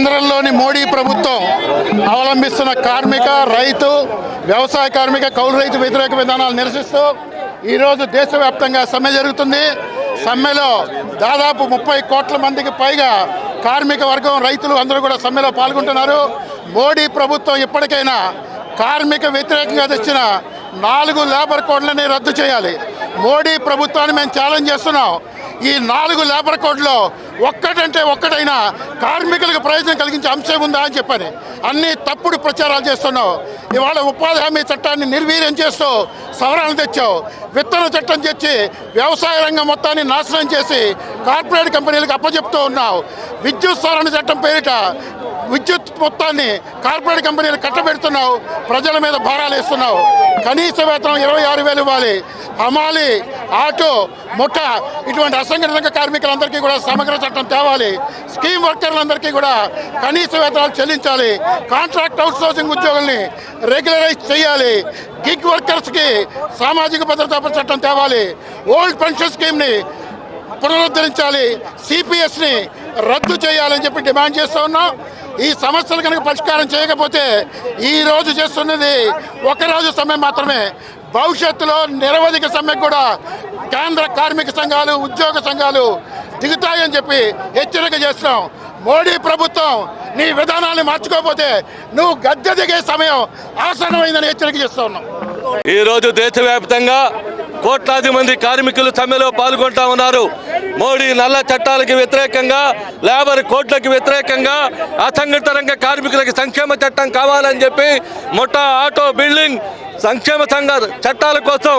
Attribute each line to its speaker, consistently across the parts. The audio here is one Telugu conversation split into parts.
Speaker 1: కేంద్రంలోని మోడీ ప్రభుత్వం అవలంబిస్తున్న కార్మిక రైతు వ్యవసాయ కార్మిక కౌలు రైతు వ్యతిరేక విధానాలు నిరసిస్తూ ఈరోజు దేశవ్యాప్తంగా సమ్మె జరుగుతుంది. సమ్మెలో దాదాపు ముప్పై కోట్ల మందికి పైగా కార్మిక వర్గం రైతులు అందరూ కూడా సమ్మెలో పాల్గొంటున్నారు. మోడీ ప్రభుత్వం ఇప్పటికైనా కార్మిక వ్యతిరేకంగా తెచ్చిన నాలుగు లేబర్ కోడ్లని రద్దు చేయాలి. మోడీ ప్రభుత్వాన్ని మేము ఛాలెంజ్ చేస్తున్నాం. ఈ నాలుగు లేబర్ కోడ్లో ఒక్కటంటే ఒక్కటైనా కార్మికులకు ప్రయోజనం కలిగించే అంశం ఉందా అని చెప్పని. అన్ని తప్పుడు ప్రచారాలు చేస్తున్నావు. ఇవాళ ఉపాధి హామీ చట్టాన్ని నిర్వీర్యం చేస్తూ సవరణ తెచ్చావు. విత్తన చట్టం తెచ్చి వ్యవసాయ రంగం మొత్తాన్ని నాశనం చేసి కార్పొరేట్ కంపెనీలకు అప్పచెప్తూ ఉన్నావు. విద్యుత్ సవరణ చట్టం పేరిట విద్యుత్ మొత్తాన్ని కార్పొరేట్ కంపెనీలు కట్టబెడుతున్నావు. ప్రజల మీద భారాలు వేస్తున్నావు. కనీస వేతనం ఇరవై ఆరు వేలు ఇవ్వాలి. హమాలి ఆటో ముఠ ఇటువంటి అసంఘటిత రంగ కార్మికులందరికీ కూడా సమగ్ర చట్టం తేవాలి. స్కీమ్ వర్కర్లందరికీ కూడా కనీస వేతనాలు చెల్లించాలి. కాంట్రాక్ట్ అవుట్ సోర్సింగ్ ఉద్యోగుల్ని రెగ్యులరైజ్ చేయాలి గిగ్ వర్కర్స్కి సామాజిక భద్రతా చట్టం తేవాలి. ఓల్డ్ పెన్షన్ స్కీమ్ని పునరుద్ధరించాలి. సిపిఎస్ని రద్దు చేయాలని చెప్పి డిమాండ్ చేస్తూ ఉన్నాం. ఈ సమస్యలు కనుక పరిష్కారం చేయకపోతే ఈ రోజు చేస్తున్నది ఒక రోజు మాత్రమే. భవిష్యత్తులో నిరవధిక సమ్మె కూడా కేంద్ర కార్మిక సంఘాలు ఉద్యోగ సంఘాలు దిగుతాయని చెప్పి హెచ్చరిక చేస్తున్నాం. మోడీ ప్రభుత్వం నీ విధానాన్ని మార్చుకోకపోతే నువ్వు గద్దె దిగే సమయం ఆసన్నమైందని హెచ్చరిక చేస్తూ ఉన్నాం.
Speaker 2: ఈరోజు దేశవ్యాప్తంగా కోట్లాది మంది కార్మికులు సమ్మెలో పాల్గొంటా ఉన్నారు. మోడీ నల్ల చట్టాలకు వ్యతిరేకంగా లేబర్ కోడ్లకు వ్యతిరేకంగా అసంఘటిత రంగ కార్మికులకి సంక్షేమ చట్టం కావాలని చెప్పి మొట్ట ఆటో బిల్డింగ్ సంక్షేమ సంఘ చట్టాల కోసం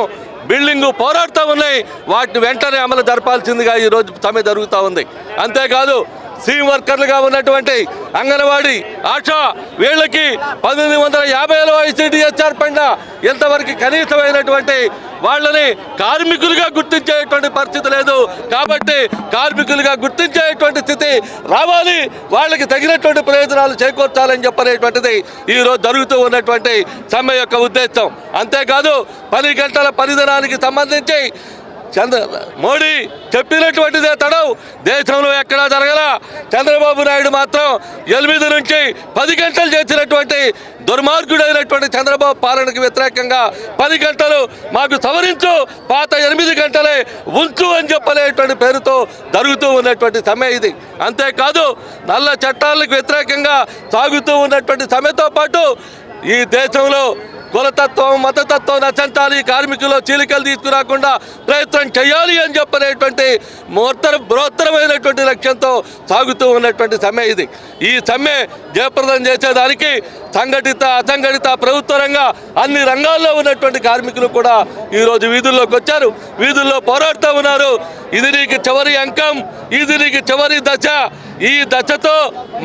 Speaker 2: బిల్డింగ్ పోరాడుతూ ఉన్నాయి. వాటిని వెంటనే అమలు జరపాల్సిందిగా ఈరోజు సమ్మె జరుగుతూ ఉంది. అంతేకాదు సీమ్ వర్కర్లుగా ఉన్నటువంటి అంగన్వాడీ ఆశా వీళ్ళకి పంతొమ్మిది వందల యాభైలో ఐసీడీఎస్ఆర్ పైన ఎంతవరకు కనీసమైనటువంటి వాళ్ళని కార్మికులుగా గుర్తించేటువంటి పరిస్థితి లేదు. కాబట్టి కార్మికులుగా గుర్తించేటువంటి స్థితి రావాలి. వాళ్ళకి తగినటువంటి ప్రయోజనాలు చేకూర్చాలని చెప్పనేటువంటిది ఈరోజు జరుగుతూ ఉన్నటువంటి సమ్మె యొక్క ఉద్దేశం. అంతేకాదు పది గంటల పరిధనానికి సంబంధించి చంద్ర మోడీ చెప్పినటువంటిదే తడవు. దేశంలో ఎక్కడా జరగల చంద్రబాబు నాయుడు మాత్రం ఎనిమిది నుంచి పది గంటలు చేసినటువంటి దుర్మార్గుడైనటువంటి చంద్రబాబు పాలనకు వ్యతిరేకంగా పది గంటలు మాకు సవరించు పాత ఎనిమిది గంటలే ఉంచు అని చెప్పలేటువంటి పేరుతో జరుగుతూ ఉన్నటువంటి సమ్మె ఇది. అంతేకాదు నల్ల చట్టాలకు వ్యతిరేకంగా సాగుతూ ఉన్నటువంటి సమ్మెతో పాటు ఈ దేశంలో కులతత్వం మతతత్వం నశించాలి కార్మికులు చీలికలు తీసుకురాకుండా ప్రయత్నం చేయాలి అని చెప్పనేటువంటి మోత్తర బృహత్తరమైనటువంటి లక్ష్యంతో సాగుతూ ఉన్నటువంటి సమ్మె ఇది. ఈ సమ్మె జయప్రదం చేసేదానికి సంఘటిత అసంఘటిత ప్రభుత్వ రంగ అన్ని రంగాల్లో ఉన్నటువంటి కార్మికులు కూడా ఈరోజు వీధుల్లోకి వచ్చారు. వీధుల్లో పోరాడుతూ ఉన్నారు. ఇది నీకు చివరి అంకం ఇది నీకు చివరి దశ. ఈ దశతో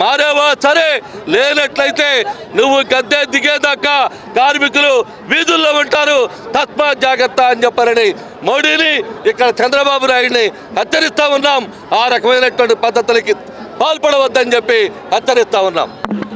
Speaker 2: మారేవా సరే లేనట్లయితే నువ్వు గద్దె దిగేదాకా కార్మికులు వీధుల్లో ఉంటారు. తత్మ జాగ్రత్త అని చెప్పారని మోడీని ఇక్కడ చంద్రబాబు నాయుడిని హెచ్చరిస్తా ఉన్నాం. ఆ రకమైనటువంటి పద్ధతులకి పాల్పడవద్దని చెప్పి హెచ్చరిస్తా ఉన్నాం.